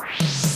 you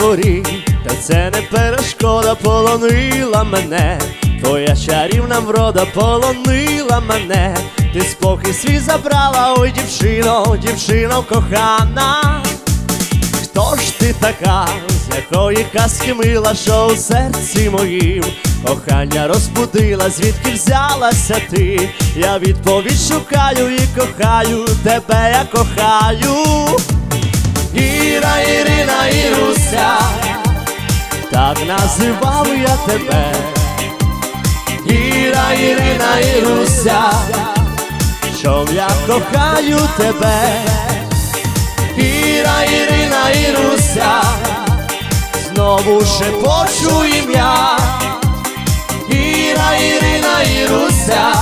дворі, та це не перешкода, полонила мене. Твоя чарівна врода полонила мене. Ти спокій свій забрала, ой, дівчино, дівчино кохана. Хто ж ти така, з якої казки мила, що у серці моїм кохання розбудила, звідки взялася ти? Я відповідь шукаю і кохаю, тебе я кохаю. Іра, Ірина, Іруся, так називав я тебе. Іра, Ірина, Іруся, що я кохаю тебе. Іра, Ірина, Іруся, знову шепочу ім'я. Іра, Ірина, Іруся,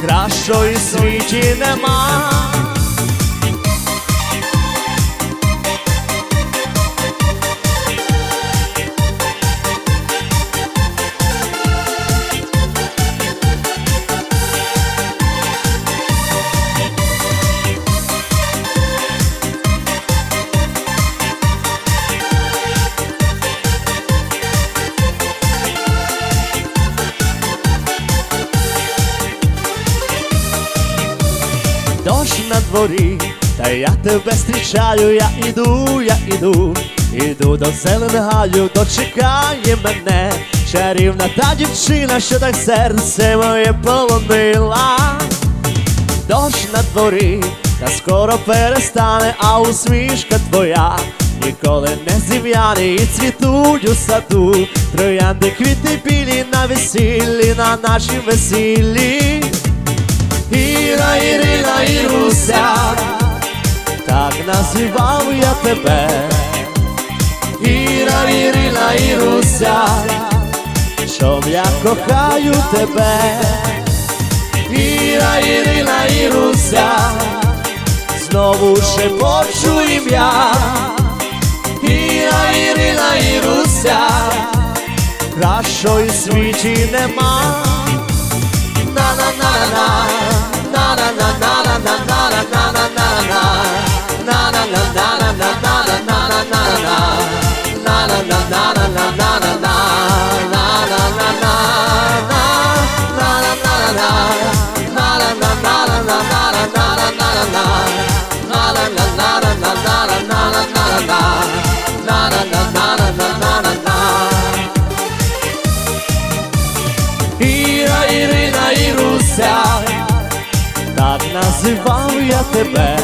кращої світі нема. Дощ на дворі, та я тебе зустрічаю, я іду, я іду, іду до зеленгаю, дочекає мене, чарівна та дівчина, що так серце моє полонила. Дощ на дворі, та скоро перестане, а усмішка твоя ніколи не зів'яне і цвітуть у саду. Троянди квіти білі на весіллі, на нашім весіллі. Іра, Ірина, Іруся, так називав я тебе. Іра, Ірина, Іруся, що я кохаю тебе. Іра, Ірина, Іруся, знову шепочу ім'я. Іра, Ірина, Іруся, кращої світі нема. на Іра, Ірина, Іруся, так називав я тебе.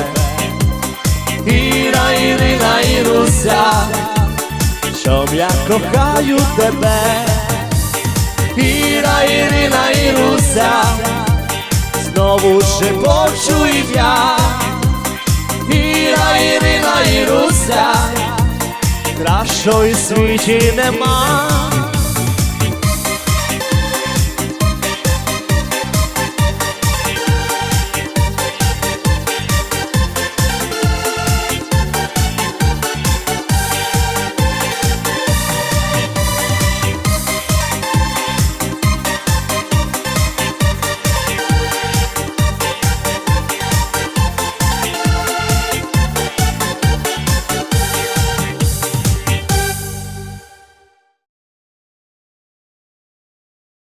Іра, Ірина, Іруся, щоб я кохаю тебе. Іра, Ірина, Іруся, знову шепочу я Іра, Ірина, Іруся, кращої світі нема.